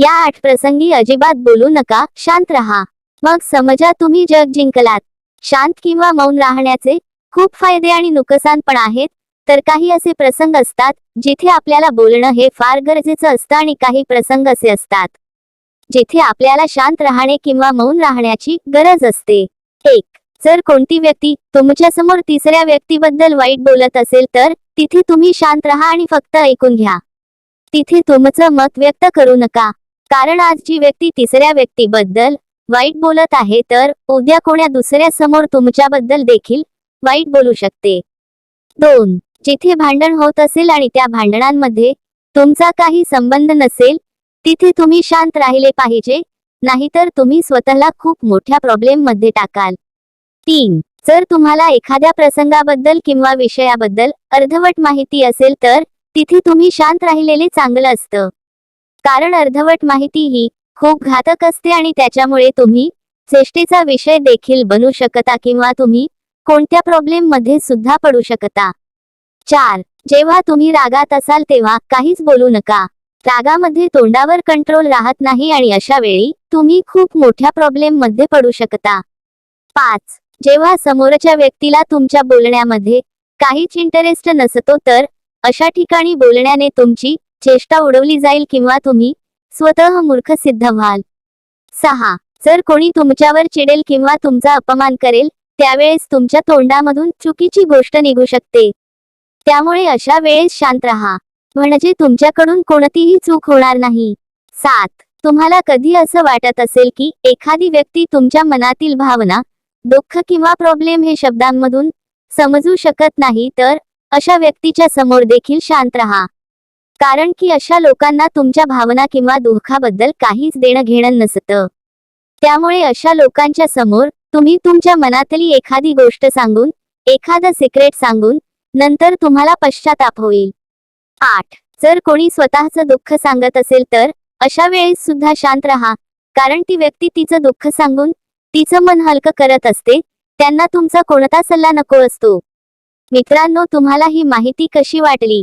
या आठ प्रसंगी अजिबात बोलू नका शांत रहा. मग समजा तुम्ही जग जिंकलात. शांत किंवा मौन राहण्याचे खूप फायदे आणि नुकसान पण आहेत तर काही असे प्रसंग असतात जिथे आपल्याला बोलणं हे फार गरजेचं असतं आणि काही प्रसंग असे असतात जिथे आपल्याला शांत राहणे किंवा मौन राहण्याची गरज असते. एक जर कोणती व्यक्ती तुमच्यासमोर तिसऱ्या व्यक्तीबद्दल वाईट बोलत असेल तर तिथे तुम्ही शांत राहा आणि फक्त ऐकून घ्या. तिथे तुमचं मत व्यक्त करू नका. कारण आज जी व्यक्ती तिसऱ्या व्यक्तीबद्दल वाईट बोलत आहे तर उद्या कोण्या दुसऱ्या समोर तुमच्याबद्दल देखील वाईट बोलू शकते. दोन जिथे भांडण होत असेल आणि त्या भांडणांमध्ये तुमचा काही संबंध नसेल तिथे तुम्ही शांत राहिले पाहिजे नाहीतर तुम्ही स्वतःला खूप मोठ्या प्रॉब्लेममध्ये टाकाल. तीन जर तुम्हाला एखाद्या प्रसंगाबद्दल किंवा विषयाबद्दल अर्धवट माहिती असेल तर तिथे तुम्ही शांत राहिलेले चांगलं असतं. कारण अर्धवट माहिती ही खूप घातक असते आणि त्याच्यामुळे तुम्ही चेष्टेचा विषय देखील बनू शकता किंवा तुम्ही कोणत्या प्रॉब्लेममध्ये सुद्धा पडू शकता. चार जेव्हा तुम्ही रागात असाल तेव्हा काहीच बोलू नका. रागामध्ये तोंडावर कंट्रोल राहत नाही आणि अशा वेळी तुम्ही खूप मोठ्या प्रॉब्लेममध्ये पडू शकता. पाच जेव्हा समोरच्या व्यक्तीला तुमच्या बोलण्यामध्ये काहीच इंटरेस्ट नसतो तर अशा ठिकाणी बोलण्याने तुमची चेष्टा उडवली जाईल किंवा तुम्ही स्वतः मूर्ख सिद्ध व्हाल. सहा. जर कोणी तुमच्यावर चिडेल किंवा तुमचा अपमान करेल त्यावेळेस तुमच्या तोंडामधून चुकीची गोष्ट निघू शकते. त्यामुळे अशा वेळेस शांत राहा. म्हणजे तुमच्याकडून कोणतीही चूक होणार नाही. सात. तुम्हाला कधी असं वाटत असेल की एखादी व्यक्ती तुमच्या मनातील भावना दुःख किंवा प्रॉब्लेम हे शब्दांमधून समजू शकत नाही तर अशा व्यक्तीच्या समोर देखील शांत राहा. कारण की अशा लोकांना तुमच्या भावना किंवा दुःखाबद्दल काहीच देणं घेणं नसतं. त्यामुळे अशा लोकांच्या समोर तुम्ही तुमच्या मनातली एखादी गोष्ट सांगून एखादं सिक्रेट सांगून नंतर तुम्हाला पश्चाताप होईल. आठ. जर कोणी स्वतःचं दुःख सांगत असेल तर अशा वेळेस सुद्धा शांत राहा. कारण ती व्यक्ती तिचं दुःख सांगून तिचं मन हलकं करत असते त्यांना तुमचा कोणता सल्ला नको असतो. मित्रांनो तुम्हाला ही माहिती कशी वाटली?